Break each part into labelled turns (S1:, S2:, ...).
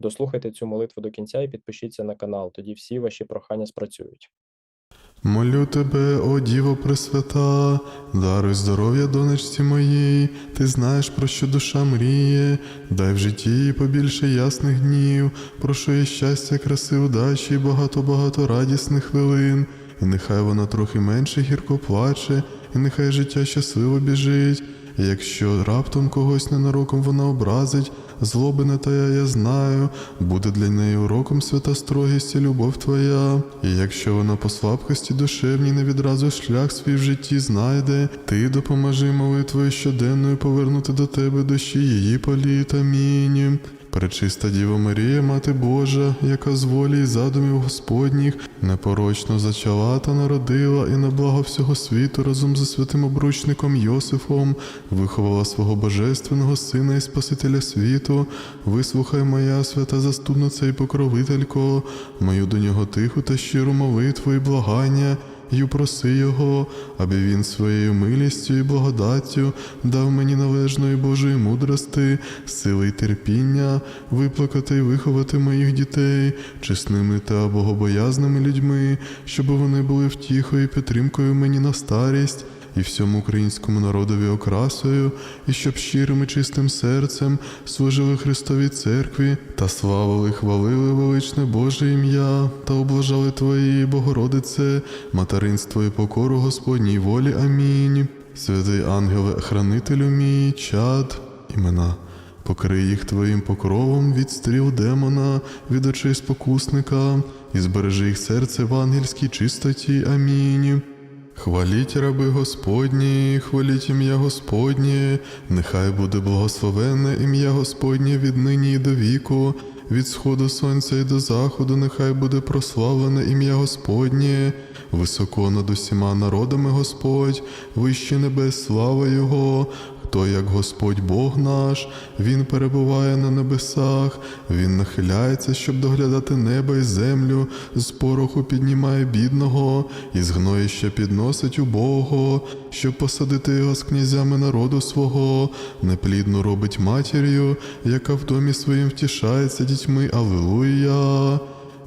S1: Дослухайте цю молитву до кінця і підпишіться на канал, тоді всі ваші прохання спрацюють.
S2: Молю тебе, о Діво Пресвята, даруй здоров'я донечці моїй, ти знаєш, про що душа мріє, дай в житті побільше ясних днів, прошу їй щастя, краси, удачі, багато-багато радісних хвилин, і нехай вона трохи менше гірко плаче, і нехай життя щасливо біжить. І Якщо раптом когось ненароком вона образить, злоби та тая я знаю, буде для неї уроком свята строгість і любов твоя. І якщо вона по слабкості душевній не відразу шлях свій в житті знайде, ти допоможи молитвою щоденною повернути до тебе душі її політ. Амінь. Пречиста Діва Марія, Мати Божа, яка з волі і задумів Господніх непорочно зачала та народила і на благо всього світу разом зі святим обручником Йосифом виховала свого божественного сина і Спасителя світу. Вислухай моя свята заступниця і покровителько, мою до нього тиху та щиру молитву і благання. І проси його, аби він своєю милістю і благодаттю дав мені належної Божої мудрости, сили й терпіння, виплакати і виховати моїх дітей, чесними та богобоязними людьми, щоб вони були втіхою і підтримкою мені на старість. І всьому українському народові окрасою, і щоб щирим і чистим серцем служили Христовій церкві та славили, хвалили величне Боже ім'я та облажали Твої, Богородице, материнство і покору Господній волі. Амінь. Святий ангеле, хранителю мій, чад, імена. Покрий їх твоїм покровом від стріл демона, від очей спокусника, і збережи їх серце в ангельській чистоті. Амінь. Хваліть раби Господні, хваліть ім'я Господнє, нехай буде благословенне ім'я Господнє від нині і до віку, від сходу сонця і до заходу, нехай буде прославлене ім'я Господнє, високо над усіма народами Господь, вище небес слава Його. Хто як Господь Бог наш, Він перебуває на небесах, Він нахиляється, щоб доглядати небо і землю, з пороху піднімає бідного, і з гноїща підносить убого, щоб посадити його з князями народу свого, неплідно робить матір'ю, яка в домі своїм втішається дітьми. Аллилуйя!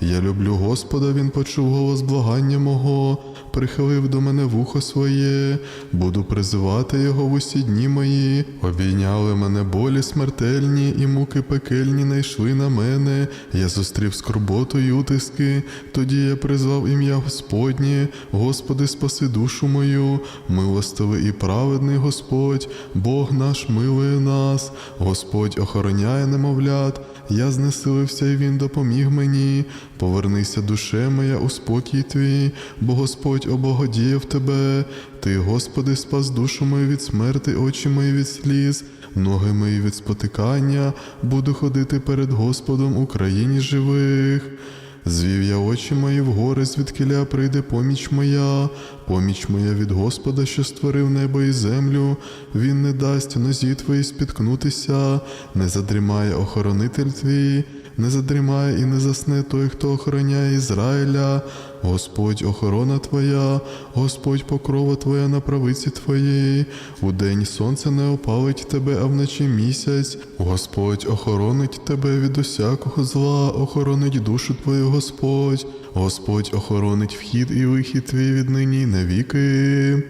S2: Я люблю Господа, Він почув голос благання мого, прихилив до мене вухо своє, буду призивати Його в усі дні мої. Обійняли мене болі смертельні, і муки пекельні найшли на мене. Я зустрів скорботу й утиски. Тоді я призвав ім'я Господнє, Господи, спаси душу мою, милостивий і праведний Господь, Бог наш милує нас, Господь охороняє немовлят. Я знесилився, і він допоміг мені. Повернися, душе моя, у спокій твій, бо Господь обогодіяв тебе. Ти, Господи, спас душу мою від смерти, очі мої від сліз, ноги мої від спотикання, буду ходити перед Господом у країні живих. Звів я очі мої в гори, звідкиля прийде поміч моя, поміч моя від Господа, що створив небо і землю. Він не дасть нозі твої спіткнутися, не задрімає охоронитель твій, не задрімає і не засне той, хто охороняє Ізраїля. Господь охорона твоя, Господь покрова твоя на правиці твоїй. Удень сонце не опалить тебе, а вночі місяць. Господь охоронить тебе від усякого зла, охоронить душу твою, Господь. Господь охоронить вхід і вихід твій від нині навіки.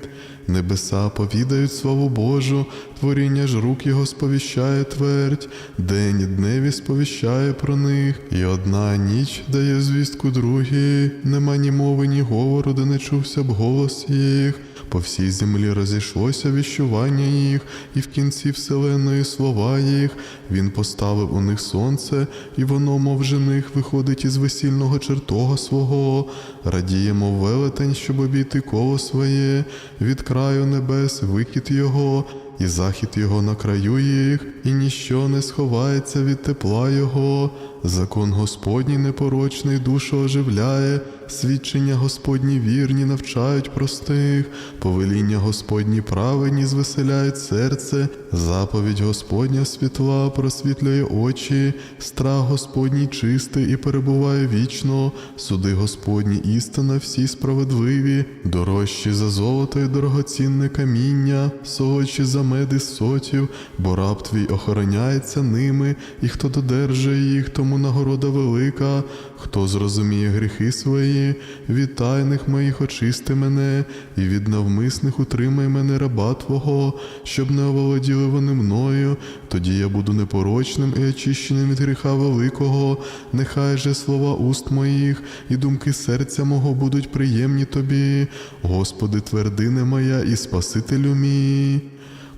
S2: Небеса повідають славу Божу, творіння ж рук його сповіщає твердь, день і дневі сповіщає про них, і одна ніч дає звістку другій, нема ні мови, ні говору, де не чувся б голос їх. По всій землі розійшлося віщування їх, і в кінці вселеної слова їх. Він поставив у них сонце, і воно, мов жених, виходить із весільного чертога свого. Радіємо велетень, щоб обійти коло своє, від краю небес вихід його, і захід його на краю їх, і ніщо не сховається від тепла його. Закон Господній непорочний душу оживляє, свідчення Господні вірні навчають простих, повеління Господні праведні звеселяють серце, Заповідь Господня світла просвітлює очі, страх Господній чистий і перебуває вічно, суди Господні істина всі справедливі, дорожчі за золото і дорогоцінне каміння, солодші за меди сотів, бо раб твій охороняється ними, і хто додержує їх, тому нагорода велика, хто зрозуміє гріхи свої, від тайних моїх очисти мене, і від навмисних утримай мене раба Твого, щоб не оволоділи вони мною, тоді я буду непорочним і очищеним від гріха великого, нехай же слова уст моїх і думки серця мого будуть приємні тобі, Господи, твердине моя і Спасителю мій.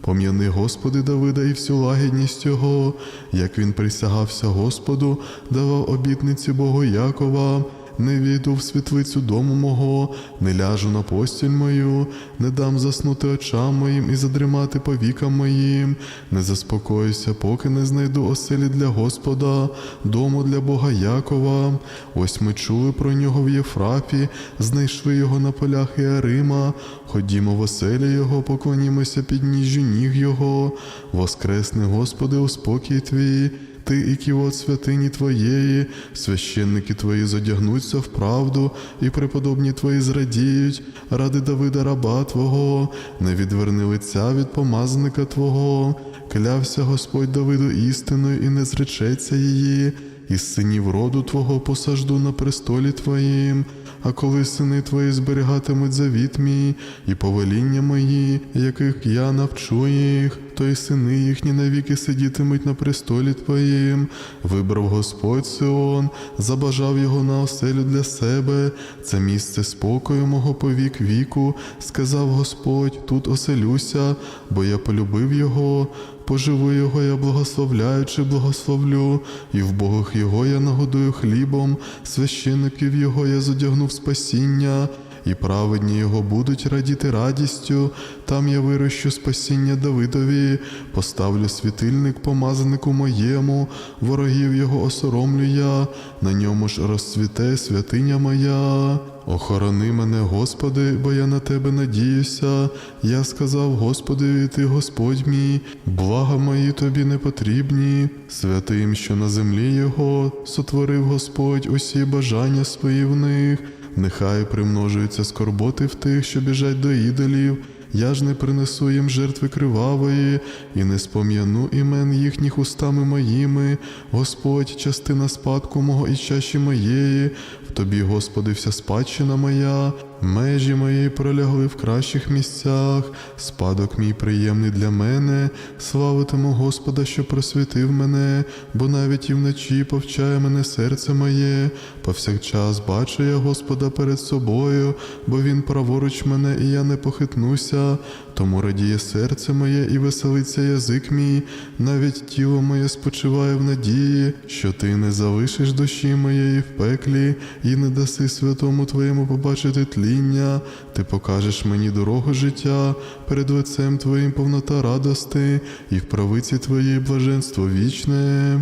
S2: Пом'яни, Господи, Давида і всю лагідність Його, як він присягався Господу, давав обітниці Богу Якова. Не війду в світлицю дому мого, не ляжу на постіль мою, не дам заснути очам моїм і задрімати повікам моїм, не заспокоюся, поки не знайду оселі для Господа, дому для Бога Якова. Ось ми чули про нього в Єфрафі, знайшли його на полях Іарима. Ходімо в оселі Його, поклонімося під ніжжю ніг Його. Воскресни, Господи, у спокій Твій. Ти і ківот святині Твоєї, священники Твої зодягнуться в правду, і преподобні Твої зрадіють, ради Давида раба Твого, не відверни лиця від помазника Твого, клявся Господь Давиду істиною і не зречеться її, із синів роду Твого посажду на престолі Твоїм. А коли сини твої зберігатимуть завіт мій і повеління мої, яких я навчу їх, то й сини їхні навіки сидітимуть на престолі твоїм. Вибрав Господь Сион, забажав його на оселю для себе. Це місце спокою мого повік віку. Сказав Господь, тут оселюся, бо я полюбив його. Поживу його я благословляючи, благословлю, і в Богах його я нагодую хлібом, священиків його я задягну в спасіння, і праведні його будуть радіти радістю. Там я вирощу спасіння Давидові, поставлю світильник помазанику моєму, ворогів його осоромлю я, на ньому ж розцвіте святиня моя. Охорони мене, Господи, бо я на тебе надіюся. Я сказав, Господи, ти Господь мій, блага мої тобі не потрібні. Святим, що на землі Його, сотворив Господь усі бажання свої в них. Нехай примножуються скорботи в тих, що біжать до ідолів. Я ж не принесу їм жертви кривавої, і не спом'яну імен їхніх устами моїми. Господь, частина спадку мого і чаші моєї, в тобі, Господи, вся спадщина моя, межі мої пролягли в кращих місцях, спадок мій приємний для мене, славитиму Господа, що просвітив мене, бо навіть і вночі повчає мене серце моє, повсякчас бачу я Господа перед собою, бо Він праворуч мене, і я не похитнуся, тому радіє серце моє і веселиться язик мій, навіть тіло моє спочиває в надії, що ти не залишиш душі моєї в пеклі, і не даси святому Твоєму побачити тління, ти покажеш мені дорогу життя, перед лицем Твоїм повнота радости, і в правиці Твоїй блаженство вічне.